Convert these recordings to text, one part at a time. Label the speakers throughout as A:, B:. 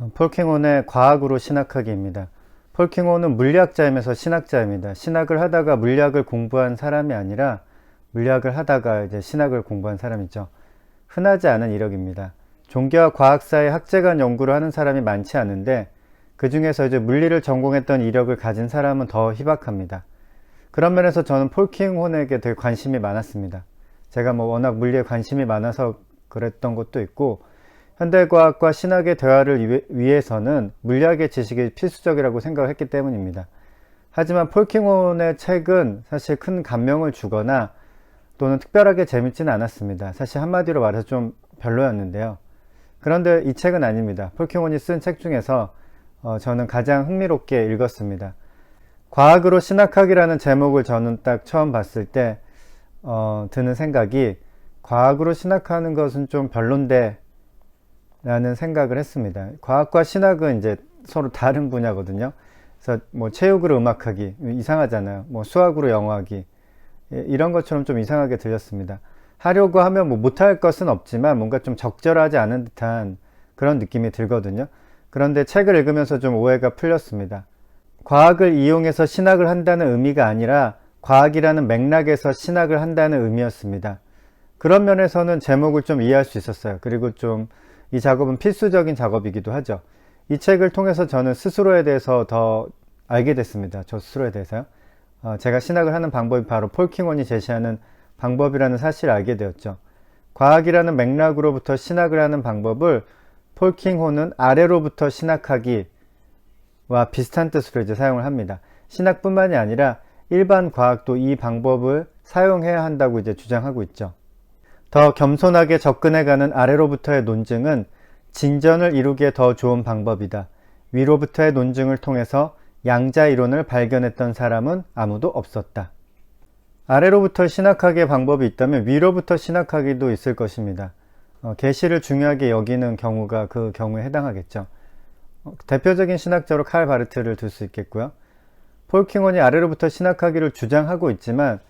A: 어, 폴킹온의 과학으로 신학하기입니다. 폴킹온은 물리학자이면서 신학자입니다. 신학을 하다가 물리학을 공부한 사람이 아니라 물리학을 하다가 이제 신학을 공부한 사람이죠. 흔하지 않은 이력입니다. 종교와 과학 사이 학제간 연구를 하는 사람이 많지 않은데 그 중에서 이제 물리를 전공했던 이력을 가진 사람은 더 희박합니다. 그런 면에서 저는 폴킹혼에게 되게 관심이 많았습니다. 제가 뭐 워낙 물리에 관심이 많아서 그랬던 것도 있고 현대과학과 신학의 대화를 위해서는 물리학의 지식이 필수적이라고 생각을 했기 때문입니다. 하지만 폴킹혼의 책은 사실 큰 감명을 주거나 또는 특별하게 재밌지는 않았습니다. 사실 한마디로 말해서 좀 별로였는데요. 그런데 이 책은 아닙니다. 폴킹혼이 쓴 책 중에서 어, 저는 가장 흥미롭게 읽었습니다. 과학으로 신학학이라는 제목을 저는 딱 처음 봤을 때 어, 드는 생각이 과학으로 신학하는 것은 좀 별론데 라는 생각을 했습니다. 과학과 신학은 이제 서로 다른 분야거든요. 그래서 뭐 체육으로 음악하기 이상하잖아요. 뭐 수학으로 영어하기 이런 것처럼 좀 이상하게 들렸습니다. 하려고 하면 뭐 못할 것은 없지만 뭔가 좀 적절하지 않은 듯한 그런 느낌이 들거든요. 그런데 책을 읽으면서 좀 오해가 풀렸습니다. 과학을 이용해서 신학을 한다는 의미가 아니라 과학이라는 맥락에서 신학을 한다는 의미였습니다. 그런 면에서는 제목을 좀 이해할 수 있었어요. 그리고 좀 이 작업은 필수적인 작업이기도 하죠. 이 책을 통해서 저는 스스로에 대해서 더 알게 됐습니다. 저 스스로에 대해서요. 어, 제가 신학을 하는 방법이 바로 폴킹원이 제시하는 방법이라는 사실을 알게 되었죠. 과학이라는 맥락으로부터 신학을 하는 방법을 폴킹호는 아래로부터 신학하기와 비슷한 뜻으로 이제 사용을 합니다. 신학뿐만이 아니라 일반 과학도 이 방법을 사용해야 한다고 이제 주장하고 있죠. 더 겸손하게 접근해가는 아래로부터의 논증은 진전을 이루기에 더 좋은 방법이다. 위로부터의 논증을 통해서 양자 이론을 발견했던 사람은 아무도 없었다. 아래로부터 신학하기의 방법이 있다면 위로부터 신학하기도 있을 것입니다. 어, 계시를 중요하게 여기는 경우가 그 경우에 해당하겠죠. 어, 대표적인 신학자로 칼 바르트를 들 수 있겠고요. 폴킹원이 아래로부터 신학하기를 주장하고 있지만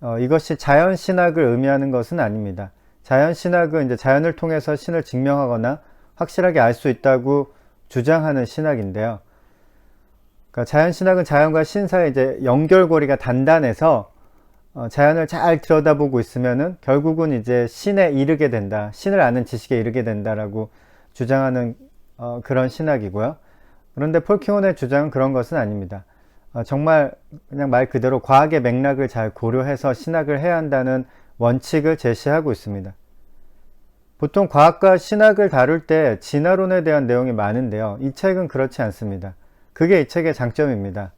A: 어, 이것이 자연 신학을 의미하는 것은 아닙니다. 자연 신학은 이제 자연을 통해서 신을 증명하거나 확실하게 알 수 있다고 주장하는 신학인데요. 그러니까 자연 신학은 자연과 신 사이 이제 연결고리가 단단해서 어, 자연을 잘 들여다보고 있으면은 결국은 이제 신에 이르게 된다. 신을 아는 지식에 이르게 된다라고 주장하는 어, 그런 신학이고요. 그런데 폴키온의 주장은 그런 것은 아닙니다. 어, 정말 그냥 말 그대로 과학의 맥락을 잘 고려해서 신학을 해야 한다는 원칙을 제시하고 있습니다. 보통 과학과 신학을 다룰 때 진화론에 대한 내용이 많은데요. 이 책은 그렇지 않습니다. 그게 이 책의 장점입니다.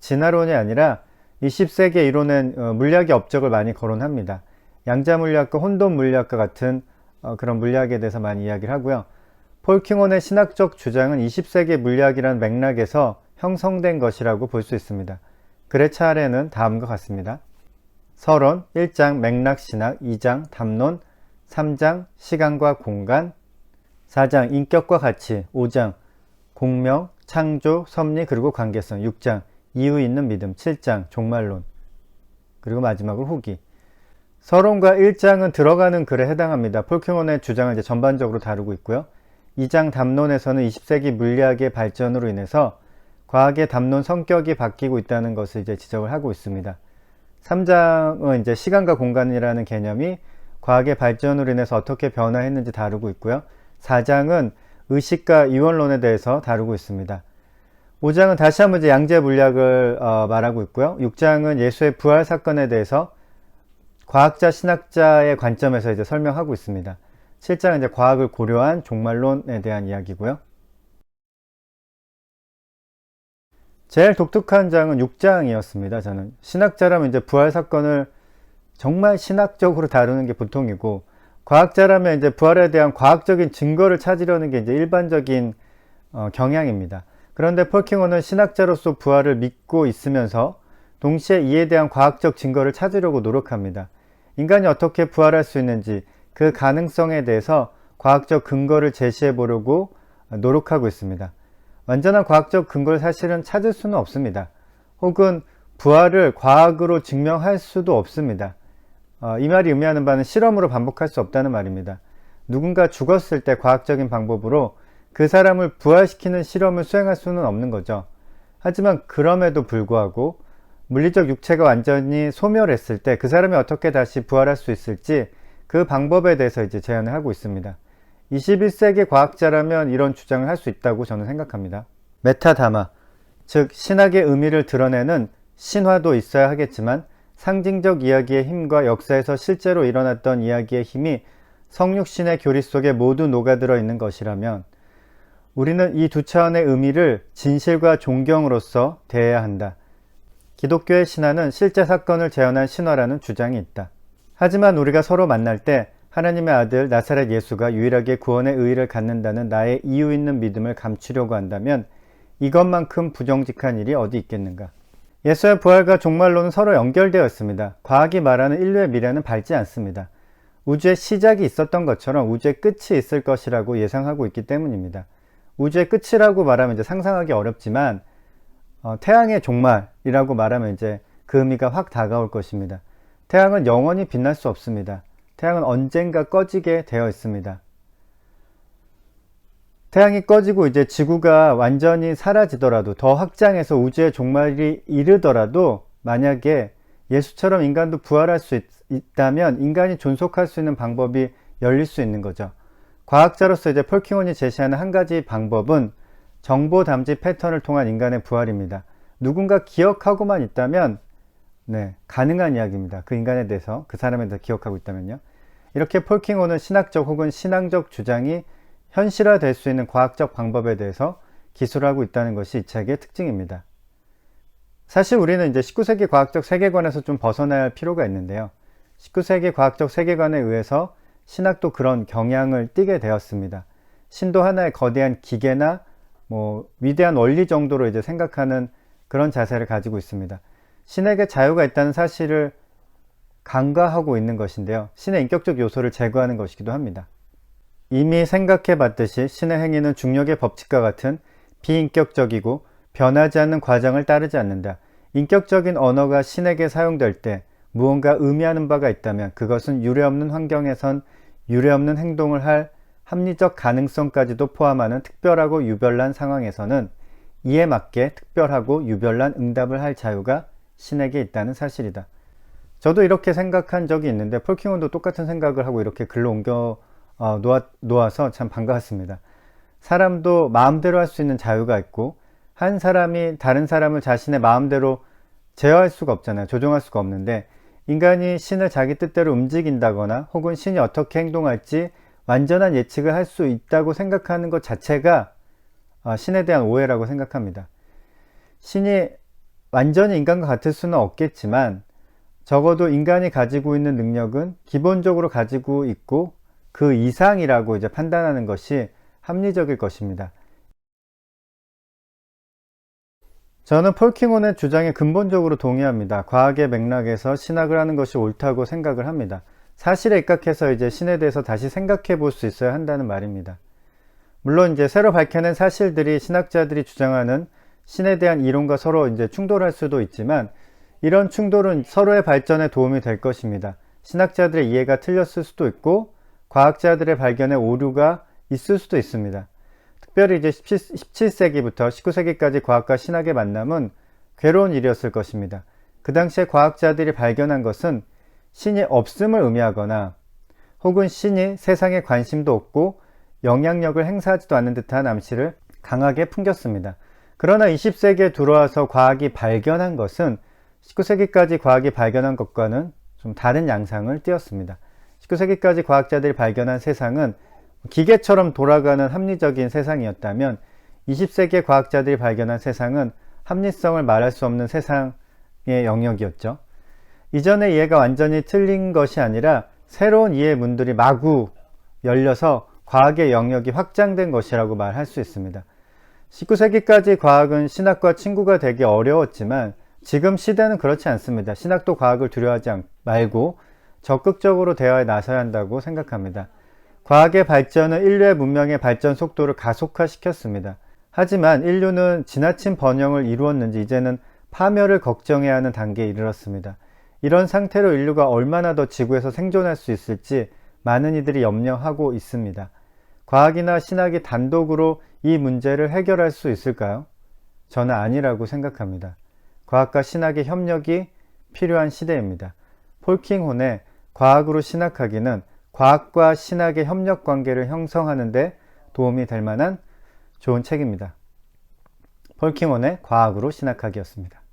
A: 진화론이 아니라 20세기에 이론은 어, 물리학의 업적을 많이 거론합니다. 양자 물리학과 혼돈 물리학과 같은 어, 그런 물리학에 대해서 많이 이야기를 하고요. 폴킹원의 신학적 주장은 20세기 물리학이라는 맥락에서 형성된 것이라고 볼 수 있습니다. 글의 차례는 다음과 같습니다. 서론 1장 맥락신학 2장 담론 3장 시간과 공간 4장 인격과 가치 5장 공명, 창조, 섭리 그리고 관계성 6장 이유 있는 믿음 7장 종말론 그리고 마지막으로 후기 서론과 1장은 들어가는 글에 해당합니다. 폴킹원의 주장을 이제 전반적으로 다루고 있고요. 2장 담론에서는 20세기 물리학의 발전으로 인해서 과학의 담론 성격이 바뀌고 있다는 것을 이제 지적을 하고 있습니다. 3장은 이제 시간과 공간이라는 개념이 과학의 발전으로 인해서 어떻게 변화했는지 다루고 있고요. 4장은 의식과 이원론에 대해서 다루고 있습니다. 5장은 다시 한번 이제 양재 물리학을 어, 말하고 있고요. 6장은 예수의 부활 사건에 대해서 과학자, 신학자의 관점에서 이제 설명하고 있습니다. 7장은 이제 과학을 고려한 종말론에 대한 이야기고요. 제일 독특한 장은 6장이었습니다. 저는 신학자라면 이제 부활 사건을 정말 신학적으로 다루는 게 보통이고 과학자라면 이제 부활에 대한 과학적인 증거를 찾으려는 게 이제 일반적인 어, 경향입니다. 그런데 폴킹어는 신학자로서 부활을 믿고 있으면서 동시에 이에 대한 과학적 증거를 찾으려고 노력합니다. 인간이 어떻게 부활할 수 있는지 그 가능성에 대해서 과학적 근거를 제시해 보려고 노력하고 있습니다. 완전한 과학적 근거를 사실은 찾을 수는 없습니다. 혹은 부활을 과학으로 증명할 수도 없습니다. 어, 이 말이 의미하는 바는 실험으로 반복할 수 없다는 말입니다. 누군가 죽었을 때 과학적인 방법으로 그 사람을 부활시키는 실험을 수행할 수는 없는 거죠. 하지만 그럼에도 불구하고 물리적 육체가 완전히 소멸했을 때 그 사람이 어떻게 다시 부활할 수 있을지 그 방법에 대해서 이제 제안을 하고 있습니다. 21세기 과학자라면 이런 주장을 할 수 있다고 저는 생각합니다. 메타다마, 즉 신학의 의미를 드러내는 신화도 있어야 하겠지만 상징적 이야기의 힘과 역사에서 실제로 일어났던 이야기의 힘이 성육신의 교리 속에 모두 녹아들어 있는 것이라면 우리는 이 두 차원의 의미를 진실과 존경으로서 대해야 한다. 기독교의 신화는 실제 사건을 재현한 신화라는 주장이 있다. 하지만 우리가 서로 만날 때 하나님의 아들 나사렛 예수가 유일하게 구원의 의의를 갖는다는 나의 이유 있는 믿음을 감추려고 한다면 이것만큼 부정직한 일이 어디 있겠는가. 예수의 부활과 종말론은 서로 연결되어 있습니다. 과학이 말하는 인류의 미래는 밝지 않습니다. 우주의 시작이 있었던 것처럼 우주의 끝이 있을 것이라고 예상하고 있기 때문입니다. 우주의 끝이라고 말하면 이제 상상하기 어렵지만 어, 태양의 종말이라고 말하면 이제 그 의미가 확 다가올 것입니다. 태양은 영원히 빛날 수 없습니다. 태양은 언젠가 꺼지게 되어 있습니다. 태양이 꺼지고 이제 지구가 완전히 사라지더라도 더 확장해서 우주의 종말이 이르더라도 만약에 예수처럼 인간도 부활할 수 있, 있다면 인간이 존속할 수 있는 방법이 열릴 수 있는 거죠. 과학자로서 이제 폴킹원이 제시하는 한 가지 방법은 정보 담지 패턴을 통한 인간의 부활입니다. 누군가 기억하고만 있다면 네, 가능한 이야기입니다. 그 인간에 대해서, 그 사람에 대해서 기억하고 있다면요. 이렇게 폴킹호는 신학적 혹은 신앙적 주장이 현실화될 수 있는 과학적 방법에 대해서 기술하고 있다는 것이 이 책의 특징입니다. 사실 우리는 이제 19세기 과학적 세계관에서 좀 벗어나야 할 필요가 있는데요. 19세기 과학적 세계관에 의해서 신학도 그런 경향을 띠게 되었습니다. 신도 하나의 거대한 기계나 뭐 위대한 원리 정도로 이제 생각하는 그런 자세를 가지고 있습니다. 신에게 자유가 있다는 사실을 간과하고 있는 것인데요. 신의 인격적 요소를 제거하는 것이기도 합니다. 이미 생각해 봤듯이 신의 행위는 중력의 법칙과 같은 비인격적이고 변하지 않는 과정을 따르지 않는다. 인격적인 언어가 신에게 사용될 때 무언가 의미하는 바가 있다면 그것은 유례없는 환경에선 유례없는 행동을 할 합리적 가능성까지도 포함하는 특별하고 유별난 상황에서는 이에 맞게 특별하고 유별난 응답을 할 자유가 신에게 있다는 사실이다. 저도 이렇게 생각한 적이 있는데 폴킹원도 똑같은 생각을 하고 이렇게 글로 옮겨 어, 놓아, 놓아 서 참 반가웠습니다. 사람도 마음대로 할 수 있는 자유가 있고 한 사람이 다른 사람을 자신의 마음대로 제어할 수가 없잖아요. 조종할 수가 없는데 인간이 신을 자기 뜻대로 움직인다거나 혹은 신이 어떻게 행동할지 완전한 예측을 할 수 있다고 생각하는 것 자체가 어, 신에 대한 오해라고 생각합니다. 신이 완전히 인간과 같을 수는 없겠지만 적어도 인간이 가지고 있는 능력은 기본적으로 가지고 있고 그 이상이라고 이제 판단하는 것이 합리적일 것입니다. 저는 폴킹온의 주장에 근본적으로 동의합니다. 과학의 맥락에서 신학을 하는 것이 옳다고 생각을 합니다. 사실에 입각해서 이제 신에 대해서 다시 생각해 볼 수 있어야 한다는 말입니다. 물론 이제 새로 밝혀낸 사실들이 신학자들이 주장하는 신에 대한 이론과 서로 이제 충돌할 수도 있지만 이런 충돌은 서로의 발전에 도움이 될 것입니다. 신학자들의 이해가 틀렸을 수도 있고 과학자들의 발견에 오류가 있을 수도 있습니다. 특별히 이제 17, 세기부터 19세기까지 과학과 신학의 만남은 괴로운 일이었을 것입니다. 그 당시에 과학자들이 발견한 것은 신이 없음을 의미하거나 혹은 신이 세상에 관심도 없고 영향력을 행사하지도 않는 듯한 암시를 강하게 풍겼습니다. 그러나 20세기에 들어와서 과학이 발견한 것은 19세기까지 과학이 발견한 것과는 좀 다른 양상을 띄었습니다. 19세기까지 과학자들이 발견한 세상은 기계처럼 돌아가는 합리적인 세상이었다면 20세기의 과학자들이 발견한 세상은 합리성을 말할 수 없는 세상의 영역이었죠. 이전의 이해가 완전히 틀린 것이 아니라 새로운 이해의 문들이 마구 열려서 과학의 영역이 확장된 것이라고 말할 수 있습니다. 19세기까지 과학은 신학과 친구가 되기 어려웠지만 지금 시대는 그렇지 않습니다. 신학도 과학을 두려워하지 말고 적극적으로 대화에 나서야 한다고 생각합니다. 과학의 발전은 인류의 문명의 발전 속도를 가속화시켰습니다. 하지만 인류는 지나친 번영을 이루었는지 이제는 파멸을 걱정해야 하는 단계에 이르렀습니다. 이런 상태로 인류가 얼마나 더 지구에서 생존할 수 있을지 많은 이들이 염려하고 있습니다. 과학이나 신학이 단독으로 이 문제를 해결할 수 있을까요? 저는 아니라고 생각합니다. 과학과 신학의 협력이 필요한 시대입니다. 폴킹혼의 과학으로 신학하기는 과학과 신학의 협력 관계를 형성하는데 도움이 될 만한 좋은 책입니다. 폴킹혼의 과학으로 신학하기였습니다.